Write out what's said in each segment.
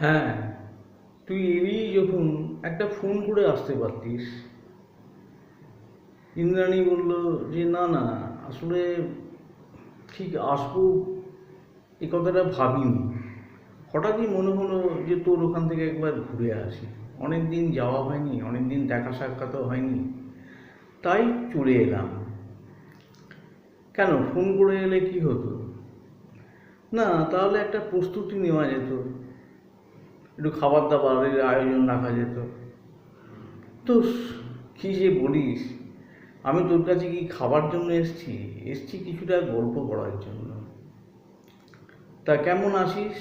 হ্যাঁ তুই এলি যখন একটা ফোন করে আসতে পারতিস, ইন্দ্রাণী বলল যে, না না, আসলে ঠিক আসব, এ কথাটা ভাবিনি। হঠাৎই মনে হলো যে, তোর ওখান থেকে একবার ঘুরে আসি। অনেক দিন যাওয়া হয়নি অনেক দিন দেখা সাক্ষাৎও হয়নি, তাই চলে এলাম। কেন ফোন করে এলে কি হতো? না, তাহলে একটা প্রস্তুতি নেওয়া যেত। একটু খাবার দাবারের আয়োজন রাখা যেত তো। কী যে বলিস? আমি তোর কাছে কি খাবার জন্য এসছি? এসছি কিছুটা গল্প করার জন্য। তা কেমন আছিস?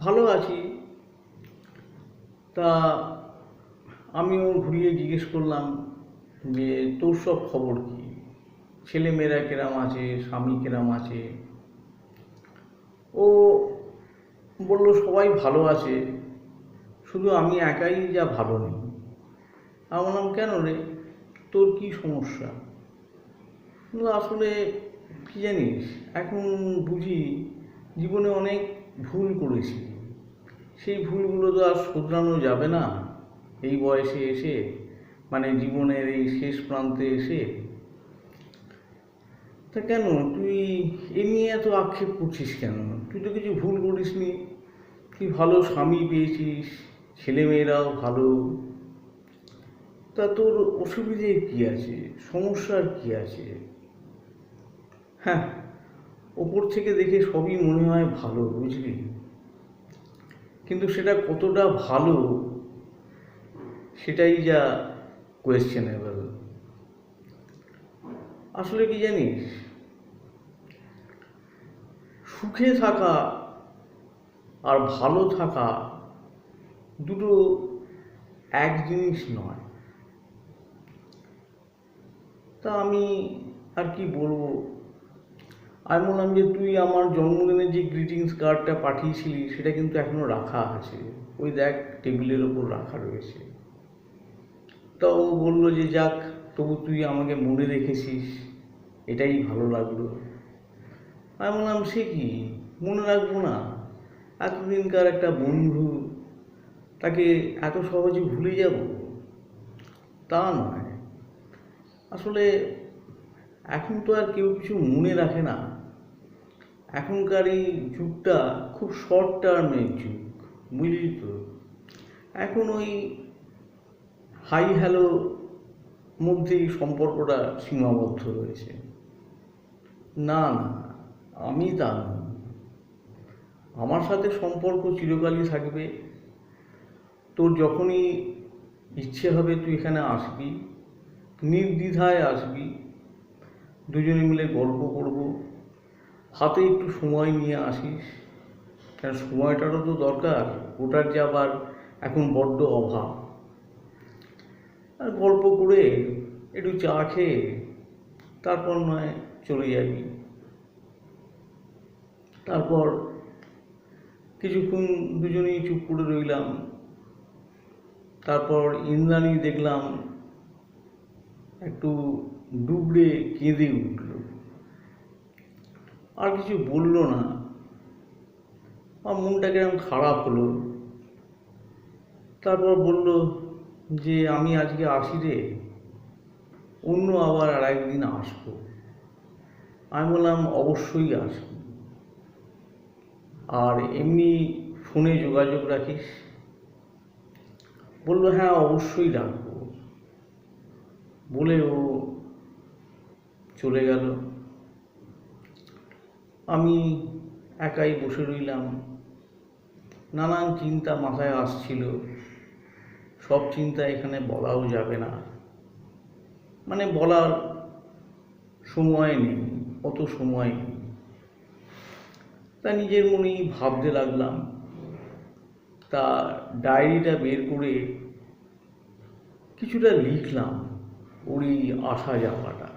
ভালো আছি। তা আমিও ঘুরিয়ে জিজ্ঞেস করলাম যে তোর সব খবর কি? ছেলে মেয়েরা কেরাম আছে? স্বামী কেরাম আছে? ও বলল, সবাই ভালো আছে, শুধু আমি একাই যা ভালো নেই। আমি বললাম, কেন রে? তোর কি সমস্যা? আসলে কি জানিস, এখন বুঝি জীবনে অনেক ভুল করেছি। সেই ভুলগুলো তো আর শুধরানো যাবে না এই বয়সে এসে মানে জীবনের এই শেষ প্রান্তে এসে। তা কেন? তুই এ এত আক্ষেপ করছিস কেন? তুই তো কিছু ভুল করিসনি। তুই ভালো স্বামী পেয়েছিস? ছেলেমেয়েরাও ভালো। তা তোর অসুবিধে কি আছে? সমস্যার কি আছে? হ্যাঁ ওপর থেকে দেখে সবই মনে হয় ভালো, বুঝলি? কিন্তু সেটা কতটা ভালো, সেটাই যা কোয়েশ্চেনেবল আসলে কি জানিস সুখে থাকা আর ভালো থাকা দুটো এক জিনিস নয়। তা আমি আর কি বলব? আমি বললাম যে, তুই আমার জন্মদিনের যে গ্রিটিংস কার্ডটা পাঠিয়েছিলি, সেটা কিন্তু এখনও রাখা আছে। ওই দেখ, টেবিলের ওপর রাখা রয়েছে। তা ও বলল যে, যাক, তবু তুই আমাকে মনে রেখেছিস, এটাই ভালো লাগল। আমি বললাম, সে কি? মনে রাখব না। এতদিনকার একটা বন্ধু, তাকে এত সহজে ভুলে যাব? তা নয়। আসলে এখন তো আর কেউ কিছু মনে রাখে না। এখনকার এই যুগটা খুব শর্ট টার্মের যুগ, বুঝলি তো? এখন ওই হাই হ্যালো মধ্যেই সম্পর্কটা সীমাবদ্ধ রয়েছে। না না। আমি তা আমার সাথে সম্পর্ক চিরকালই থাকবে। তোর যখনই ইচ্ছে হবে তুই এখানে আসবি। নির্দ্বিধায় আসবি। দুজনে মিলে গল্প করব। হাতে একটু সময় নিয়ে আসিস। কারণ সময়টারও তো দরকার। ওটার যে আবার এখন বড্ড অভাব। আর গল্প করে একটু চা খেয়ে তারপর নয় চলে যাবি। তারপর কিছুক্ষণ দুজনেই চুপ করে রইলাম। তারপর ইন্দ্রাণী দেখলাম একটু ডুবড়ে কেঁদে উঠল। আর কিছু বলল না। আমার মনটা কিরম খারাপ হলো। তারপর বলল যে, আমি আজকে আসি রে। অন্য আবার আর একদিন আসব। আমি বললাম, অবশ্যই আসব। আর এমনি ফোনে যোগাযোগ রাখিস? বলল হ্যাঁ অবশ্যই রাখব। বলে ও চলে গেল। আমি একাই বসে রইলাম। নানান চিন্তা মাথায় আসছিল। সব চিন্তা এখানে বলাও যাবে না। মানে বলার সময় নেই, অত সময় নেই। তা নিজের মনেই ভাবতে লাগলাম। তা ডায়েরিটা বের করে কিছুটা লিখলাম ওর এই আসা যাওয়াটা